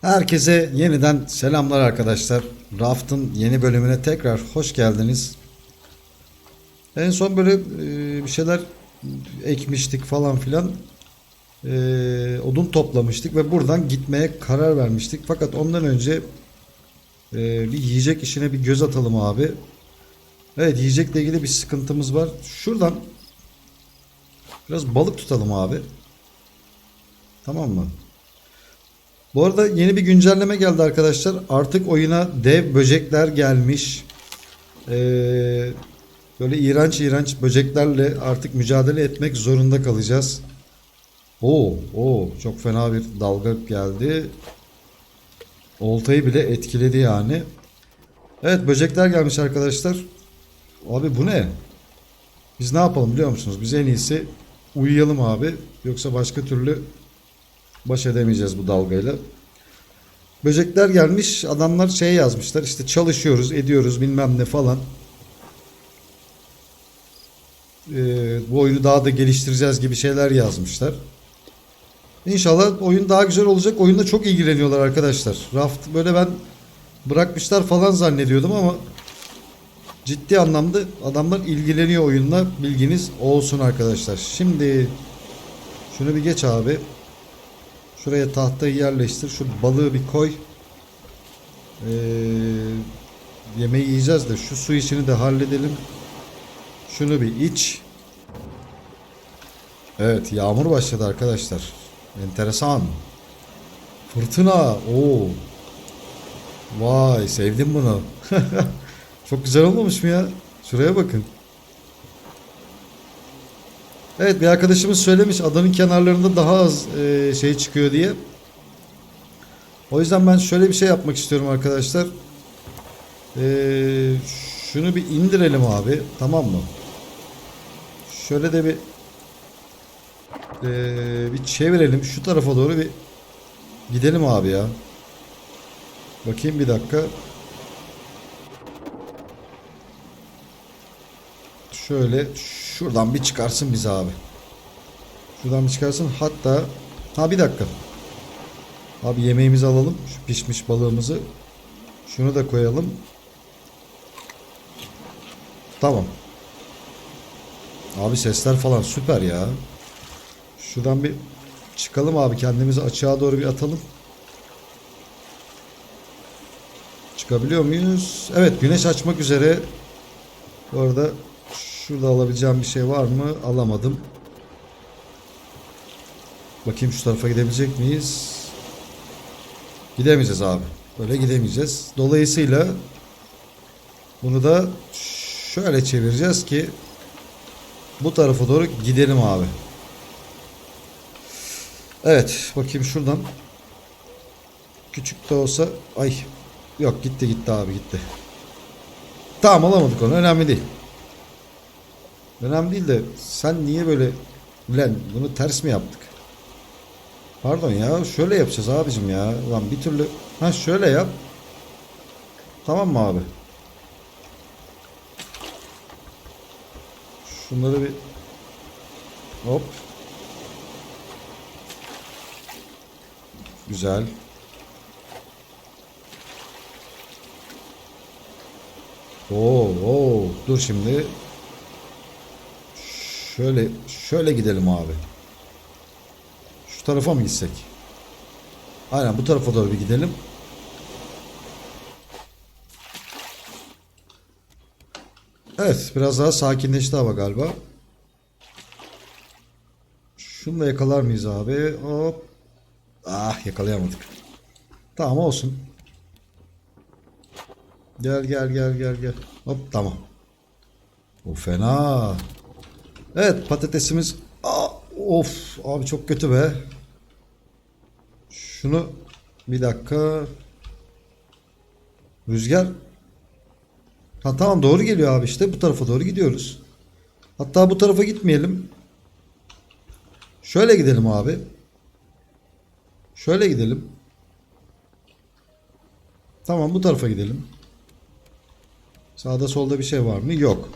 Herkese yeniden selamlar arkadaşlar. Raft'ın yeni bölümüne tekrar hoş geldiniz. En son böyle e, bir şeyler ekmiştik falan filan. E, odun toplamıştık ve buradan gitmeye karar vermiştik. Fakat ondan önce e, bir yiyecek işine bir göz atalım abi. Evet yiyecekle ilgili bir sıkıntımız var. Şuradan biraz balık tutalım abi. Tamam mı? Bu arada yeni bir güncelleme geldi arkadaşlar. Artık oyuna dev böcekler gelmiş. Ee, böyle iğrenç iğrenç böceklerle artık mücadele etmek zorunda kalacağız. Oo, oo çok fena bir dalga geldi. Oltayı bile etkiledi yani. Evet böcekler gelmiş arkadaşlar. Abi bu ne? Biz ne yapalım biliyor musunuz? Biz en iyisi uyuyalım abi. Yoksa başka türlü baş edemeyeceğiz bu dalgayla. Böcekler gelmiş. Adamlar şey yazmışlar. işte çalışıyoruz, ediyoruz bilmem ne falan. Ee, bu oyunu daha da geliştireceğiz gibi şeyler yazmışlar. İnşallah oyun daha güzel olacak. Oyunda çok ilgileniyorlar arkadaşlar. Raft böyle ben bırakmışlar falan zannediyordum ama ciddi anlamda adamlar ilgileniyor oyunla. Bilginiz olsun arkadaşlar. Şimdi şunu bir geç abi. Şuraya tahtayı yerleştir. Şu balığı bir koy. Ee, yemeği yiyeceğiz de şu su işini de halledelim. Şunu bir iç. Evet yağmur başladı arkadaşlar. Enteresan. Fırtına. Oo. Vay sevdim bunu. Çok güzel olmamış mı ya? Şuraya bakın. Evet bir arkadaşımız söylemiş adanın kenarlarında daha az e, şey çıkıyor diye. O yüzden ben şöyle bir şey yapmak istiyorum arkadaşlar. E, şunu bir indirelim abi. Tamam mı? Şöyle de bir e, bir çevirelim. Şu tarafa doğru bir gidelim abi ya. Bakayım bir dakika. Şöyle şuradan bir çıkarsın bizi abi. Şuradan bir çıkarsın. Hatta ha bir dakika. Abi yemeğimizi alalım. Şu pişmiş balığımızı. Şunu da koyalım. Tamam. Abi sesler falan süper ya. Şuradan bir çıkalım abi kendimizi açığa doğru bir atalım. Çıkabiliyor muyuz? Evet güneş açmak üzere. Bu arada Şurada alabileceğim bir şey var mı? Alamadım. Bakayım şu tarafa gidebilecek miyiz? Gidemeyeceğiz abi. Böyle gidemeyeceğiz. Dolayısıyla bunu da şöyle çevireceğiz ki bu tarafa doğru gidelim abi. Evet. Bakayım şuradan. Küçük de olsa ay yok gitti gitti abi gitti. Tamam alamadık onu. Önemli değil. Önemli değil de sen niye böyle Ulan bunu ters mi yaptık? Pardon ya şöyle yapacağız abicim ya. Ulan bir türlü ha şöyle yap. Tamam mı abi? Şunları bir hop. Güzel. Oo, oo. Dur şimdi. Şöyle şöyle gidelim abi. Şu tarafa mı gitsek? Aynen bu tarafa doğru bir gidelim. Evet biraz daha sakinleşti hava galiba. Şunu da yakalar mıyız abi? Hop. Ah yakalayamadık. Tamam olsun. Gel gel gel gel gel. Hop tamam. O fena. Evet patatesimiz Aa, of abi çok kötü be. Şunu bir dakika. Rüzgar. Ha tamam doğru geliyor abi işte bu tarafa doğru gidiyoruz. Hatta bu tarafa gitmeyelim. Şöyle gidelim abi. Şöyle gidelim. Tamam bu tarafa gidelim. Sağda solda bir şey var mı? Yok.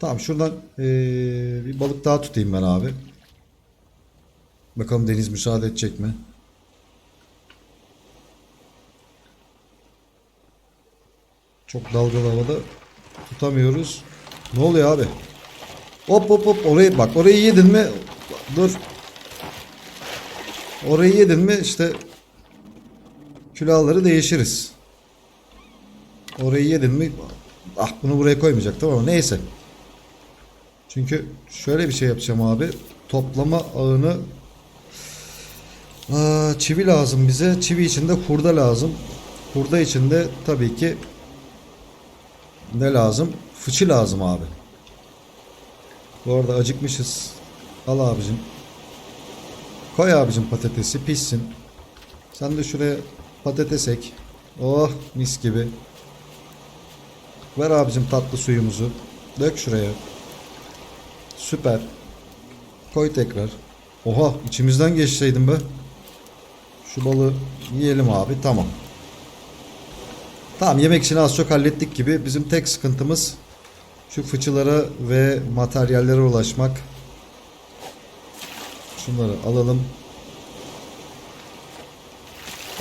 Tamam şuradan ee, bir balık daha tutayım ben abi. Bakalım deniz müsaade edecek mi? Çok dalgalı havada tutamıyoruz. Ne oluyor abi? Hop hop hop orayı bak orayı yedin mi? Dur. Orayı yedin mi işte külahları değişiriz. Orayı yedin mi? Ah bunu buraya koymayacaktım ama neyse. Çünkü şöyle bir şey yapacağım abi. Toplama ağını Aa, çivi lazım bize. Çivi içinde hurda lazım. Hurda içinde tabii ki ne lazım? Fıçı lazım abi. Bu arada acıkmışız. Al abicim. Koy abicim patatesi pişsin. Sen de şuraya patates ek. Oh mis gibi. Ver abicim tatlı suyumuzu. Dök şuraya. Süper. Koy tekrar. Oha içimizden geçseydim be. Şu balığı yiyelim abi. Tamam. Tamam yemek işini az çok hallettik gibi. Bizim tek sıkıntımız şu fıçılara ve materyallere ulaşmak. Şunları alalım.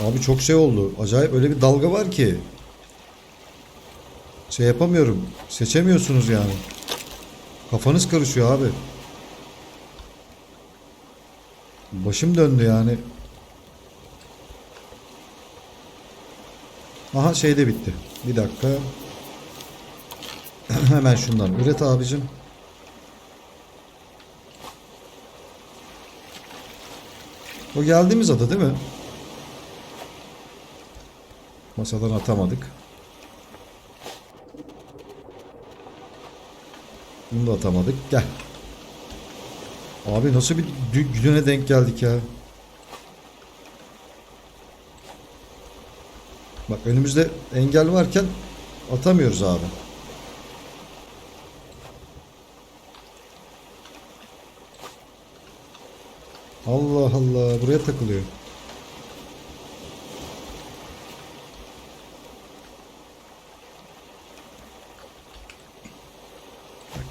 Abi çok şey oldu. Acayip öyle bir dalga var ki. Şey yapamıyorum. Seçemiyorsunuz yani. Kafanız karışıyor abi. Başım döndü yani. Aha şey de bitti. Bir dakika. Hemen şundan üret abicim. O geldiğimiz ada değil mi? Masadan atamadık. Bunu da atamadık. Gel. Abi nasıl bir güne denk geldik ya. Bak önümüzde engel varken atamıyoruz abi. Allah Allah buraya takılıyor.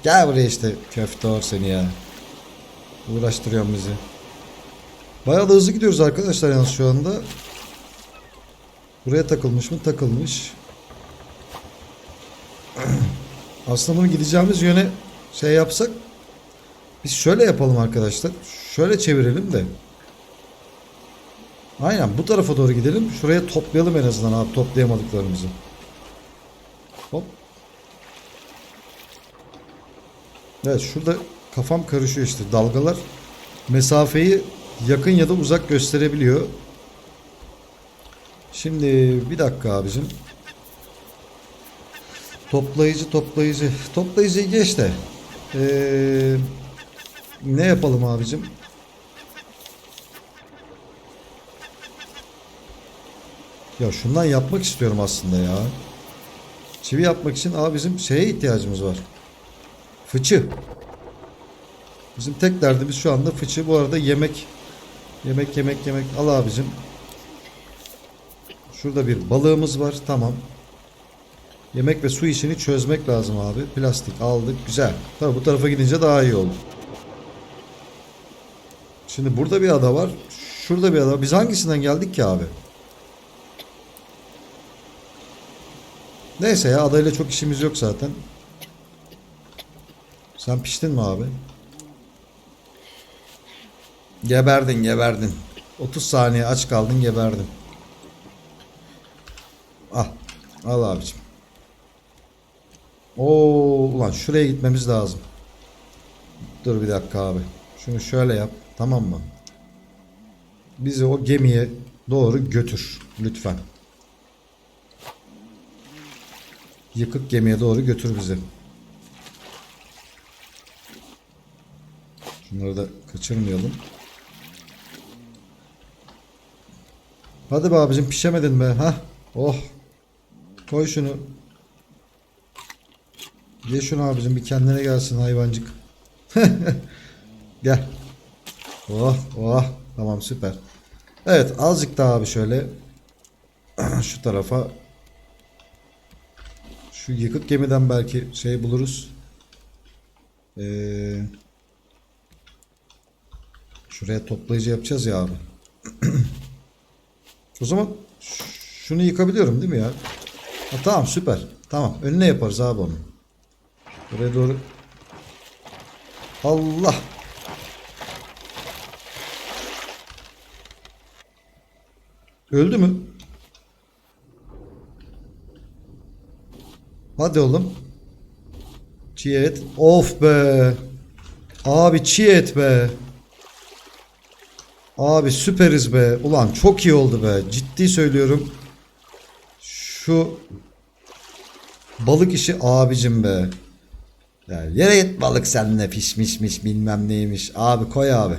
Gel buraya işte köfte seni ya. Uğraştırıyorsun bizi. Bayağı da hızlı gidiyoruz arkadaşlar yalnız şu anda. Buraya takılmış mı? Takılmış. Aslında bunu gideceğimiz yöne şey yapsak biz şöyle yapalım arkadaşlar. Şöyle çevirelim de. Aynen bu tarafa doğru gidelim. Şuraya toplayalım en azından abi toplayamadıklarımızı. Hop. Evet şurada kafam karışıyor işte. Dalgalar mesafeyi yakın ya da uzak gösterebiliyor. Şimdi bir dakika abicim. Toplayıcı toplayıcı. Toplayıcıyı geç de. Ee, ne yapalım abicim? Ya şundan yapmak istiyorum aslında ya. Çivi yapmak için abi bizim şeye ihtiyacımız var. Fıçı. Bizim tek derdimiz şu anda fıçı. Bu arada yemek yemek yemek yemek al abicim. Şurada bir balığımız var. Tamam. Yemek ve su işini çözmek lazım abi. Plastik aldık. Güzel. Tabii bu tarafa gidince daha iyi olur. Şimdi burada bir ada var. Şurada bir ada. Biz hangisinden geldik ki abi? Neyse ya adayla çok işimiz yok zaten. Sen piştin mi abi? Geberdin geberdin. 30 saniye aç kaldın geberdin. Al. Al abicim. Oo, ulan şuraya gitmemiz lazım. Dur bir dakika abi. Şunu şöyle yap. Tamam mı? Bizi o gemiye doğru götür. Lütfen. Yıkık gemiye doğru götür bizi. Şunları da kaçırmayalım. Hadi be abicim pişemedin be. Ha? Oh. Koy şunu. Ye şunu abicim bir kendine gelsin hayvancık. Gel. Oh oh. Tamam süper. Evet azıcık daha abi şöyle. Şu tarafa. Şu yıkık gemiden belki şey buluruz. Ee, şuraya toplayıcı yapacağız ya abi. o zaman şunu yıkabiliyorum değil mi ya? Ha, tamam süper. Tamam önüne yaparız abi onu. Buraya doğru. Allah. Öldü mü? Hadi oğlum. Çiğ et. Of be. Abi çiğ et be. Abi süperiz be. Ulan çok iyi oldu be. Ciddi söylüyorum. Şu balık işi abicim be. Ya yere git balık seninle pişmişmiş bilmem neymiş. Abi koy abi.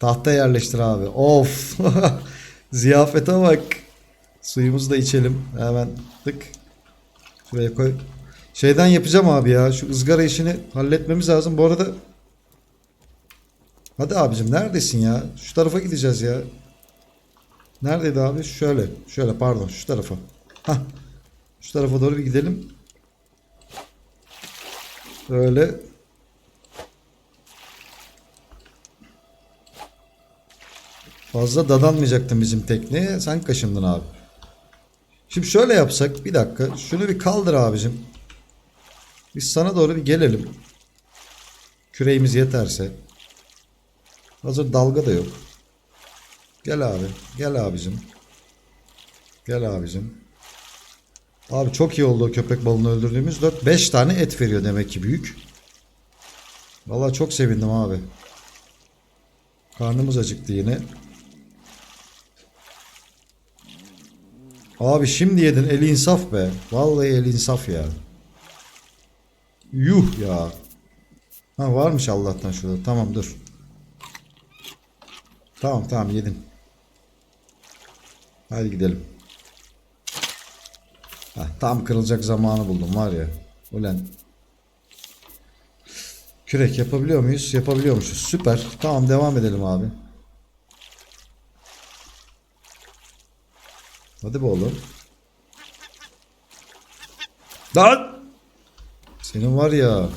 Tahta yerleştir abi. Of. Ziyafete bak. Suyumuzu da içelim. Hemen tık. Şuraya koy. Şeyden yapacağım abi ya. Şu ızgara işini halletmemiz lazım. Bu arada Hadi abicim neredesin ya? Şu tarafa gideceğiz ya. Neredeydi abi? Şöyle. Şöyle pardon şu tarafa. Hah. Şu tarafa doğru bir gidelim. Böyle. Fazla dadanmayacaktın bizim tekneye. Sen kaşındın abi. Şimdi şöyle yapsak. Bir dakika. Şunu bir kaldır abicim. Biz sana doğru bir gelelim. Küreğimiz yeterse. Hazır dalga da yok. Gel abi. Gel abicim. Gel abicim. Abi çok iyi oldu o köpek balığını öldürdüğümüz. 4-5 tane et veriyor demek ki büyük. Vallahi çok sevindim abi. Karnımız acıktı yine. Abi şimdi yedin el insaf be. Vallahi el insaf ya. Yuh ya. Ha varmış Allah'tan şurada. Tamam dur. Tamam tamam yedim. Hadi gidelim. Heh, tam kırılacak zamanı buldum var ya. Ulan. Kürek yapabiliyor muyuz? Yapabiliyormuşuz. Süper. Tamam devam edelim abi. Hadi be oğlum. Lan! Senin var ya.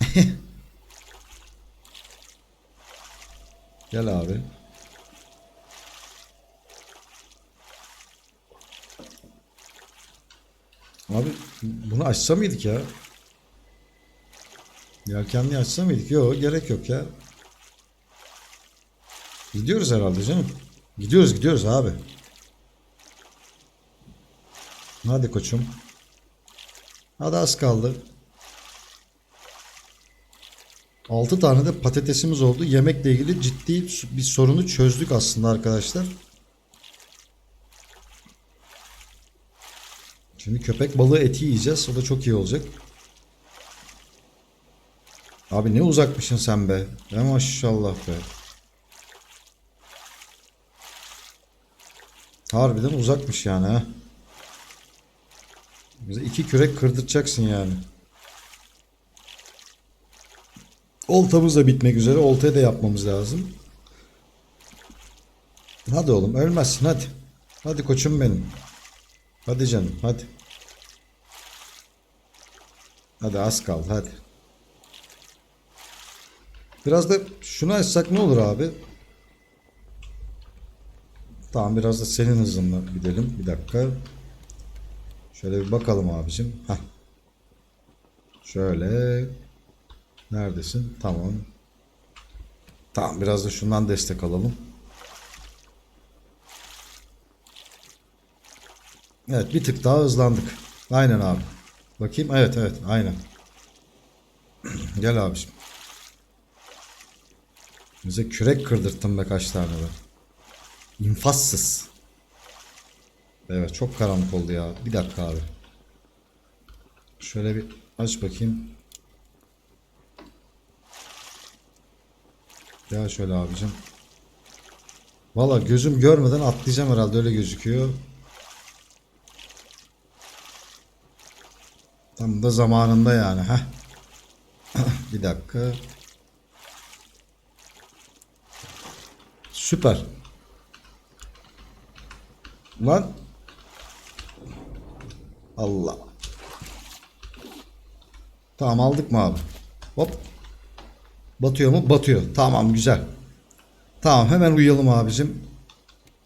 Gel abi. Abi bunu açsa mıydık ya? Yelkenli açsa mıydık? Yok gerek yok ya. Gidiyoruz herhalde canım. Gidiyoruz gidiyoruz abi. Hadi koçum. Hadi az kaldı. 6 tane de patatesimiz oldu. Yemekle ilgili ciddi bir sorunu çözdük aslında arkadaşlar. Şimdi köpek balığı eti yiyeceğiz. O da çok iyi olacak. Abi ne uzakmışsın sen be. Ya maşallah be. Harbiden uzakmış yani ha. Bize iki kürek kırdıracaksın yani. Oltamız da bitmek üzere. Oltayı da yapmamız lazım. Hadi oğlum ölmezsin hadi. Hadi koçum benim. Hadi canım hadi. Hadi az kaldı hadi. Biraz da şunu açsak ne olur abi? Tamam biraz da senin hızınla gidelim. Bir dakika. Şöyle bir bakalım abicim. Heh. Şöyle. Neredesin? Tamam. Tamam biraz da şundan destek alalım. Evet bir tık daha hızlandık. Aynen abi. Bakayım. Evet evet aynen. Gel abiciğim. Bize kürek kırdırttım be kaç tane be. İnfassız. Evet çok karanlık oldu ya. Bir dakika abi. Şöyle bir aç bakayım. Ya şöyle abicim. Valla gözüm görmeden atlayacağım herhalde öyle gözüküyor. Tam da zamanında yani. Heh. bir dakika. Süper. Lan. Allah. Tamam aldık mı abi? Hop. Batıyor mu? Batıyor. Tamam güzel. Tamam hemen uyuyalım abicim.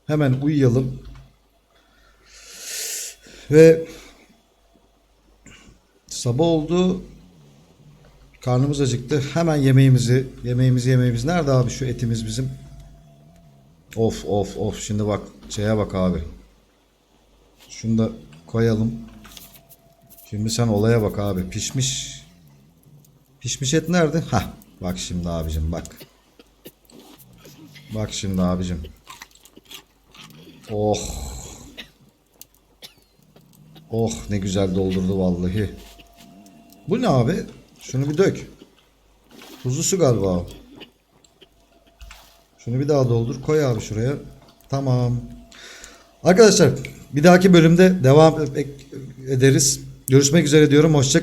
Hemen uyuyalım. Ve sabah oldu. Karnımız acıktı. Hemen yemeğimizi, yemeğimizi yemeğimiz. Nerede abi şu etimiz bizim? Of of of. Şimdi bak şeye bak abi. Şunu da koyalım. Şimdi sen olaya bak abi. Pişmiş. Pişmiş et nerede? Hah. Bak şimdi abicim bak. Bak şimdi abicim. Oh. Oh ne güzel doldurdu vallahi. Bu ne abi? Şunu bir dök. Tuzlu su galiba o. Şunu bir daha doldur. Koy abi şuraya. Tamam. Arkadaşlar bir dahaki bölümde devam ederiz. Görüşmek üzere diyorum. Hoşçakalın.